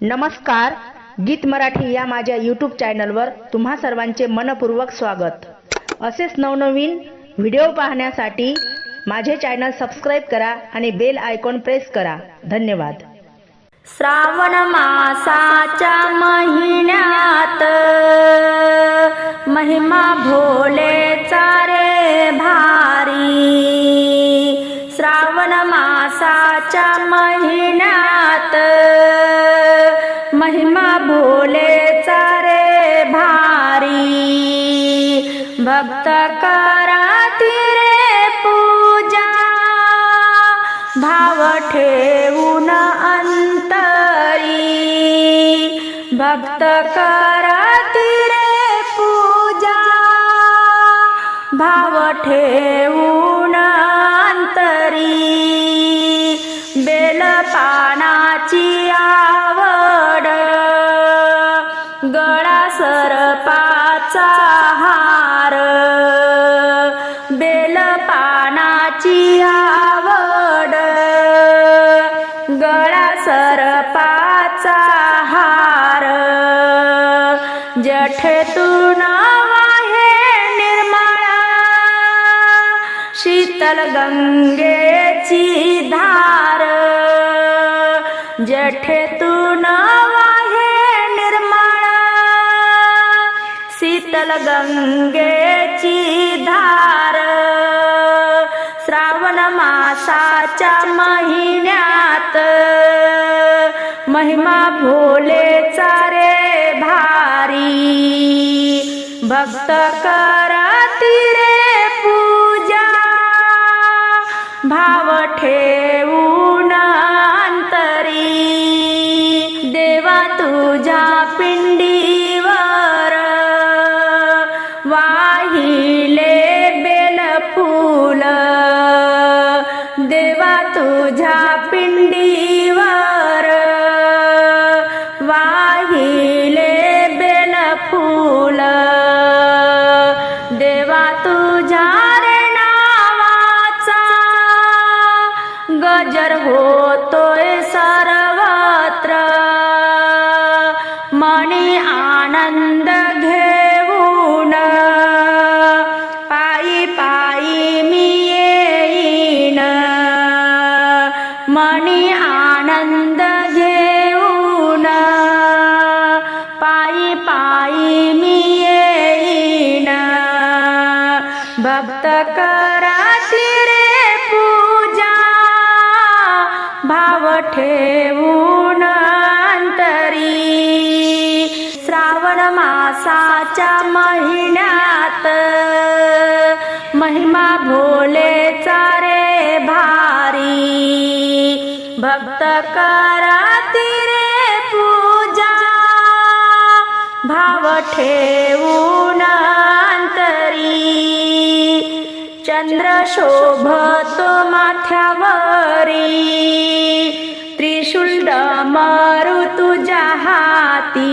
नमस्कार गीत मराठी या माझ्या यूट्यूब चॅनलवर तुम्हा सर्वांचे मनपूर्वक स्वागत. असेच नवनवीन व्हिडिओ पाहण्यासाठी माझे चॅनल सबस्क्राईब करा आणि बेल आयकॉन प्रेस करा. धन्यवाद. श्रावण मासाच्या महिन्यात महिमा भोले चारे भारी. श्रावण मासाच्या महिन्यात भक्त कराती रे पूजा भाव ठेवून अंतरी. भक्त कराती रे पूजा भाव ठेवून अंतरी. बेलपानाची आ बेलपानाची आवड. गळा सरपाचा हार. जठेतून वाहे निर्मळा. शीतल गंगेची धार. जठेतून वाहे निर्मळा. शीतल गंगेची धार. श्रावण मासाच्या महिन्यात. महिमा भोलेचा रे भारी. भक्त कराती रे पूजा. भाव तुझ्या पिंडीवर वाहिले बेल फुल. देवा तुझ्या रे नावाचा गजर होतोय आनंद घेऊन पायी पायी मी येईन. भक्त कराची रे पूजा भाव ठेवून अंतरी. श्रावण मासाच्या महिना भक्त कराती रे पूजा भाव ठेवून अंतरी चंद्र शोभतो माथ्यावरी त्रिशूल मारू तुझ्या हाती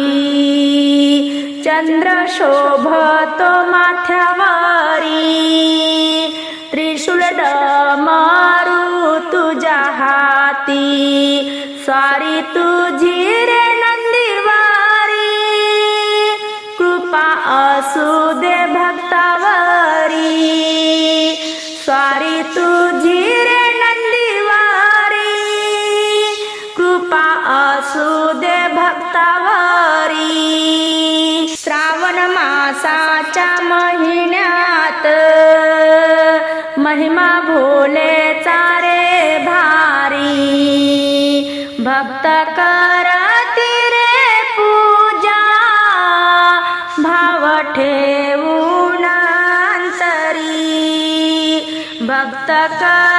चंद्र शोभतो माथ्यावरी त्रिशूल सारी तुझी रे नंदीवारी. कृपा असू दे भक्तावरी. सारी तुझी रे नंदीवारी. कृपा असू दे भक्तावरी. श्रावण मासाच्या महिन्यात महिमा भोले चारे भारी. भक्त कराती रे पूजा भाव ठेवून अंतरी. भक्त कर